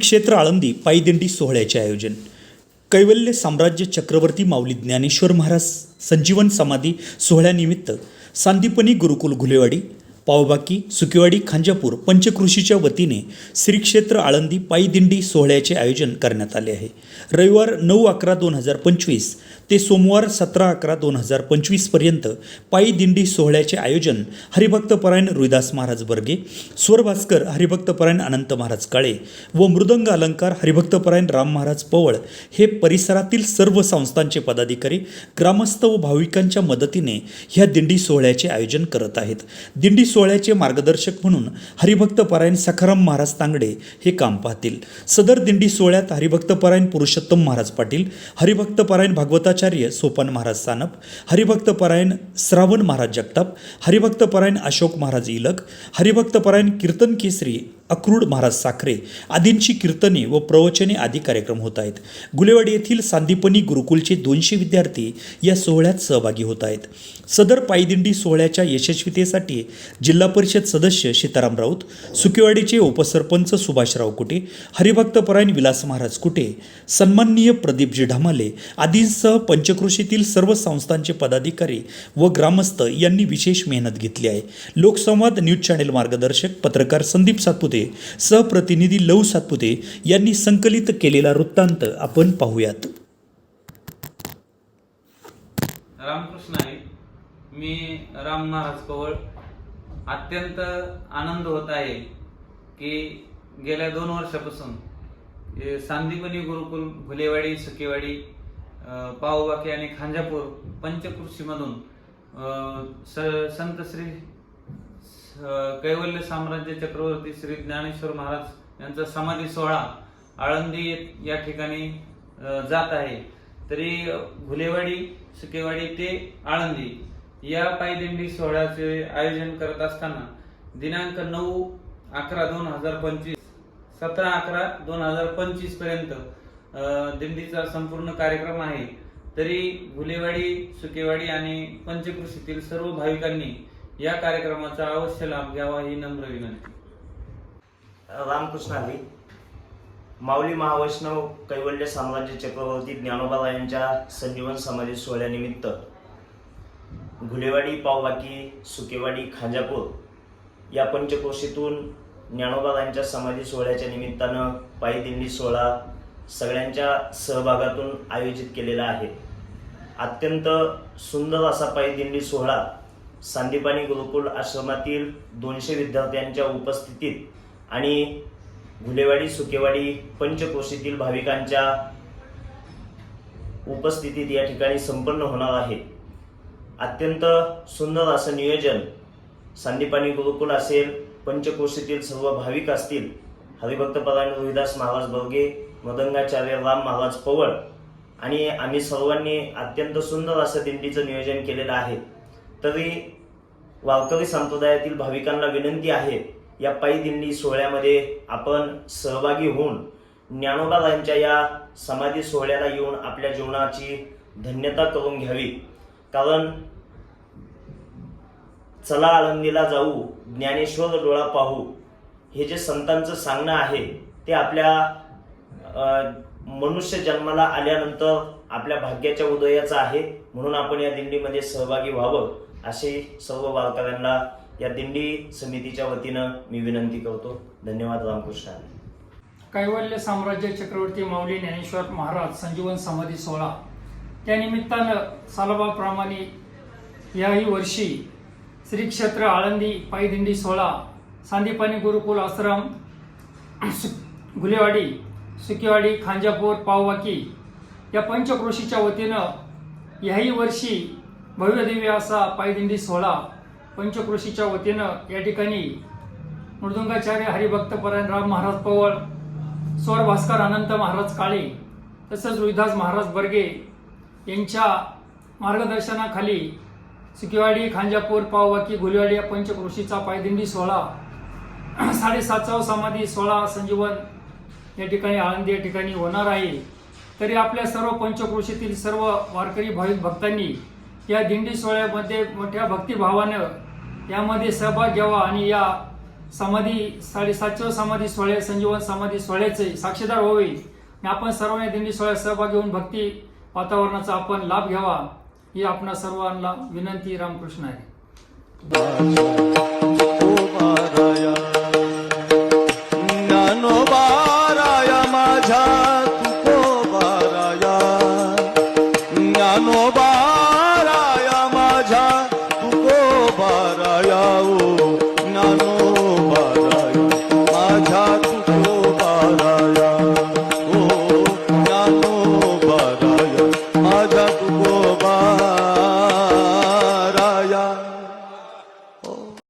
क्षेत्र आळंदी पायदिंडी सोहळ्याचे आयोजन. कैवल्य साम्राज्य चक्रवर्ती माऊली ज्ञानेश्वर महाराज संजीवन समाधी सोहळ्यानिमित्त सांदीपनी गुरुकुल घुलेवाडी पावबाकी सुकेवाडी खांजापूर पंचकृषीच्या वतीने श्री क्षेत्र आळंदी पायदिंडी सोहळ्याचे आयोजन करण्यात आले आहे. रविवार नऊ अकरा दोन हजार पंचवीस ते सोमवार सतरा अकरा दोन हजार पंचवीसपर्यंत पायी दिंडी सोहळ्याचे आयोजन हरिभक्तपरायण रुईदास महाराज बर्गे स्वरभास्कर हरिभक्तपरायण अनंत महाराज काळे व मृदंग अलंकार हरिभक्तपरायण राम महाराज पवळ हे परिसरातील सर्व संस्थांचे पदाधिकारी ग्रामस्थ व भाविकांच्या मदतीने ह्या दिंडी सोहळ्याचे आयोजन करत आहेत. दिंडी सोहळ्याचे मार्गदर्शक म्हणून हरिभक्तपरायण सखाराम महाराज तांगडे हे काम पाहतील. सदर दिंडी सोहळ्यात हरिभक्तपरायण पुरुषोत्तम महाराज पाटील हरिभक्तपरायण भागवता शंकराचार्य सोपान महाराज सानप हरिभक्तपरायण श्रावण महाराज जगताप हरिभक्तपरायण अशोक महाराज इलक हरिभक्तपरायण कीर्तन केसरी अक्रूड महाराज साखरे आदींची कीर्तने व प्रवचने आदी कार्यक्रम होत आहेत. गुलेवाडी येथील सांदीपनी गुरुकुलचे दोनशे विद्यार्थी या सोहळ्यात सहभागी होत आहेत. सदर पायदिंडी सोहळ्याच्या यशस्वीतेसाठी जिल्हा परिषद सदस्य सीताराम राऊत सुकेवाडीचे उपसरपंच सुभाषराव कुटे हरिभक्तपरायण विलास महाराज कुटे सन्माननीय प्रदीपजी ढामाले आदींसह पंचकृषीतील सर्व संस्थांचे पदाधिकारी व ग्रामस्थ यांनी विशेष मेहनत घेतली आहे. लोकसंवाद न्यूज चॅनेल मार्गदर्शक पत्रकार संदीप सातपुते सहप्रतिनिधी लव सातपुते यांनी संकलित केलेला वृत्तांत आपण पाहूयात. रामकृष्ण आहे मी राम महाराज कवळ अत्यंत आनंद होत आहे की गेल्या दोन वर्षापासून सांदीपनी गुरुकुल भुलेवाडी सुकेवाडी अ, पावबाकी आणि खांजापूर पंचकृषीमधून स- संत श्री कैवल्य साम्राज्य चक्रवर्ती श्री ज्ञानेश्वर महाराज यांचा समाधी सोहळा आळंदी या ठिकाणी जात आहे. तरी घुलेवाडी सुकेवाडी ते आळंदी या पायदिंडी सोहळ्याचे आयोजन करत असताना दिनांक नऊ अकरा दोन हजार पंचवीस सतरा अकरा दोन हजार पंचवीसपर्यंत दिंडीचा संपूर्ण कार्यक्रम आहे. तरी घुलेवाडी सुकेवाडी आणि पंचकृषीतील सर्व भाविकांनी या कार्यक्रमाचा अवश्य लाभ घ्यावा ही नम्र विनंती. रामकृष्णाली माऊली महावैष्णव कैवल्य साम्राज्य चक्रवर्ती ज्ञानोबा यांच्या संजीवन समाधी सोहळ्यानिमित्त घुलेवाडी पावबाकी सुकेवाडी खांजापूर या पंचकोशीतून ज्ञानोबा यांच्या समाधी सोहळ्याच्या निमित्तानं पायी दिंडी सोहळा सगळ्यांच्या सहभागातून आयोजित केलेला आहे. अत्यंत सुंदर असा पायी दिंडी सोहळा संदीपानी गुरुकुल आश्रमातील दोनशे विद्यार्थ्यांच्या उपस्थितीत आणि घुलेवाडी सुकेवाडी पंचकोशीतील भाविकांच्या उपस्थितीत या ठिकाणी संपन्न होणार आहे. अत्यंत सुंदर असं नियोजन संदीपानी गुरुकुल असेल पंचकोशीतील सर्व भाविक असतील हरिभक्तपरायण रोहिदास महाराज बर्गे मदंगाचार्य राम महाराज पवळ आणि आम्ही सर्वांनी अत्यंत सुंदर असं दिंडीचं नियोजन केलेलं आहे. तरी वारकरी संप्रदायातील भाविकांना विनंती आहे या पायी दिंडी सोहळ्यामध्ये आपण सहभागी होऊन ज्ञानोबा यांच्या या समाधी सोहळ्याला येऊन आपल्या जीवनाची धन्यता करून घ्यावी. कारण चला आळंदीला जाऊ ज्ञानेश्वर डोळा पाहू हे जे संतांचं सांगणं आहे ते आपल्या मनुष्य जन्माला आल्यानंतर आपल्या भाग्याच्या उदयाचा आहे. म्हणून आपण या दिंडीमध्ये सहभागी व्हावं असे सर्व बालकांना या दिंडी समितीच्या वतीनं मी विनंती करतो. धन्यवाद रामकृष्ण. कैवल्य साम्राज्य चक्रवर्ती माऊली ज्ञानेश्वर महाराज संजीवन समाधी सोहळा. त्यानिमित्तानं सालाबाप्रमाणे याही वर्षी श्री क्षेत्र आळंदी पायदिंडी सोहळा सांदीपानी गुरुकुल आश्रम सु- गुलेवाडी सुकेवाडी खांजापूर पाववाकी या पंचक्रोशीच्या वतीनं याही वर्षी भव्यदिव्य असा पायदिंडी सोहळा पंचक्रोशीच्या वतीनं या ठिकाणी मृदुंगाचार्य हरिभक्तपरायण राम महाराज पवळ स्वर भास्कर अनंत महाराज काळे तसंच रुईदास महाराज बर्गे यांच्या मार्गदर्शनाखाली सुकीवाडी खांजापूर पाववाकी गुलेवाडी या पंचकृषीचा पायदिंडी सोहळा साडेसातचा समाधी सोहळा संजीवन या ठिकाणी आळंदी या ठिकाणी होणार आहे. तरी आपल्या सर्व पंचक्रोशीतील सर्व वारकरी भाविक भक्तांनी या दिंडी सोहळ्यामध्ये मोठ्या भक्तिभावानं यामध्ये सहभाग घ्यावा आणि या समाधी साडेसातशे समाधी सोहळ्या संजीवन समाधी सोहळ्याचे साक्षीदार व्हावे. आणि आपण सर्वांनी दिंडी सोहळ्यात सहभाग घेऊन भक्ती वातावरणाचा आपण लाभ घ्यावा ही आपणा सर्वांना विनंती रामकृष्ण आहे.